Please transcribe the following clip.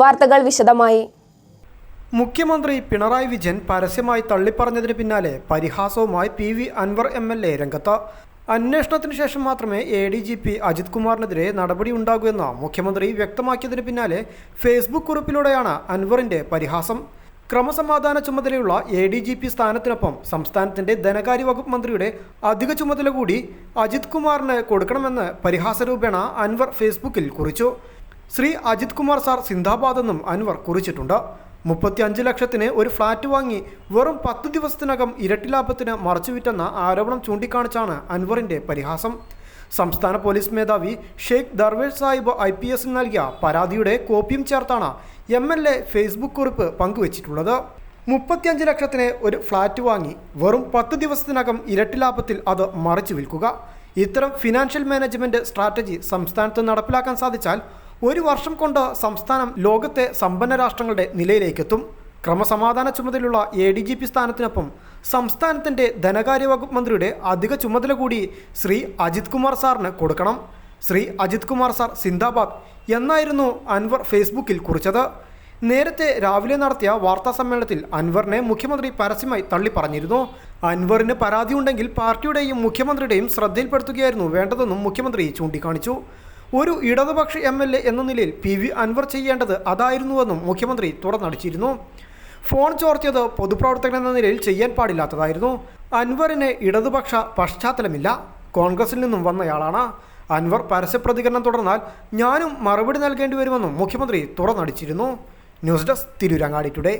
വാർത്തകൾ വിശദമായി. മുഖ്യമന്ത്രി പിണറായി വിജയൻ പരസ്യമായി തള്ളിപ്പറഞ്ഞതിന് പിന്നാലെ പരിഹാസവുമായി P V Anvar M L A രംഗത്ത്. അന്വേഷണത്തിന് ശേഷം മാത്രമേ A D G P Ajith കുമാറിനെതിരെ നടപടി ഉണ്ടാകൂ എന്ന് മുഖ്യമന്ത്രി വ്യക്തമാക്കിയതിന് പിന്നാലെ ഫേസ്ബുക്ക് കുറിപ്പിലൂടെയാണ് അൻവറിന്റെ പരിഹാസം. ക്രമസമാധാന ചുമതലയുള്ള എ ഡി ജി പി സ്ഥാനത്തിനൊപ്പം സംസ്ഥാനത്തിന്റെ ധനകാര്യ വകുപ്പ് മന്ത്രിയുടെ അധിക ചുമതല കൂടി അജിത് കുമാറിന് കൊടുക്കണമെന്ന് പരിഹാസരൂപേണ അൻവർ ഫേസ്ബുക്കിൽ കുറിച്ചു. ശ്രീ അജിത് കുമാർ സാർ സിന്ദാബാദെന്നും അൻവർ കുറിച്ചിട്ടുണ്ട്. മുപ്പത്തി അഞ്ച് ലക്ഷത്തിന് ഒരു ഫ്ളാറ്റ് വാങ്ങി വെറും പത്ത് ദിവസത്തിനകം ഇരട്ടി ലാഭത്തിന് മറച്ചുവിറ്റെന്ന ആരോപണം ചൂണ്ടിക്കാണിച്ചാണ് അൻവറിന്റെ പരിഹാസം. സംസ്ഥാന പോലീസ് മേധാവി ഷെയ്ഖ് ദർവേഷ് സാഹിബ് ഐ പി എസിന് നൽകിയ പരാതിയുടെ കോപ്പിയും ചേർത്താണ് എം എൽ എ ഫേസ്ബുക്ക് കുറിപ്പ് പങ്കുവച്ചിട്ടുള്ളത്. മുപ്പത്തിയഞ്ച് ലക്ഷത്തിന് ഒരു ഫ്ളാറ്റ് വാങ്ങി വെറും പത്ത് ദിവസത്തിനകം ഇരട്ടി ലാഭത്തിൽ അത് മറിച്ചു വിൽക്കുക. ഇത്തരം ഫിനാൻഷ്യൽ മാനേജ്മെന്റ് സ്ട്രാറ്റജി സംസ്ഥാനത്ത് നടപ്പിലാക്കാൻ സാധിച്ചാൽ ഒരു വർഷം കൊണ്ട് സംസ്ഥാനം ലോകത്തെ സമ്പന്ന രാഷ്ട്രങ്ങളുടെ നിലയിലേക്കെത്തും. ക്രമസമാധാന ചുമതലയുള്ള എ ഡി ജി പി സ്ഥാനത്തിനൊപ്പം സംസ്ഥാനത്തിന്റെ ധനകാര്യ വകുപ്പ് മന്ത്രിയുടെ അധിക ചുമതല കൂടി ശ്രീ അജിത് കുമാർ സാറിന് കൊടുക്കണം. ശ്രീ അജിത് കുമാർ സാർ സിന്ദാബാദ് എന്നായിരുന്നു അൻവർ ഫേസ്ബുക്കിൽ കുറിച്ചത്. നേരത്തെ രാവിലെ നടത്തിയ വാർത്താ സമ്മേളനത്തിൽ അൻവറിനെ മുഖ്യമന്ത്രി പരസ്യമായി തള്ളി പറഞ്ഞിരുന്നു അൻവറിന് പരാതിയുണ്ടെങ്കിൽ പാർട്ടിയുടെയും മുഖ്യമന്ത്രിയുടെയും ശ്രദ്ധയിൽപ്പെടുത്തുകയായിരുന്നു വേണ്ടതെന്നും മുഖ്യമന്ത്രി ചൂണ്ടിക്കാണിച്ചു. ഒരു ഇടതുപക്ഷ എം എൽ എ എന്ന നിലയിൽ പി വി അൻവർ ചെയ്യേണ്ടത് അതായിരുന്നുവെന്നും മുഖ്യമന്ത്രി തുറന്നടിച്ചിരുന്നു. ഫോൺ ചോർത്തിയത് പൊതുപ്രവർത്തകൻ എന്ന നിലയിൽ ചെയ്യാൻ പാടില്ലാത്തതായിരുന്നു. അൻവറിന് ഇടതുപക്ഷ പശ്ചാത്തലമില്ല. കോൺഗ്രസിൽ നിന്നും വന്നയാളാണ്. അൻവർ പരസ്യപ്രതികരണം തുടർന്നാൽ ഞാനും മറുപടി നൽകേണ്ടി വരുമെന്നും മുഖ്യമന്ത്രി തുറന്നടിച്ചിരുന്നു. News desk Tirurangadi today.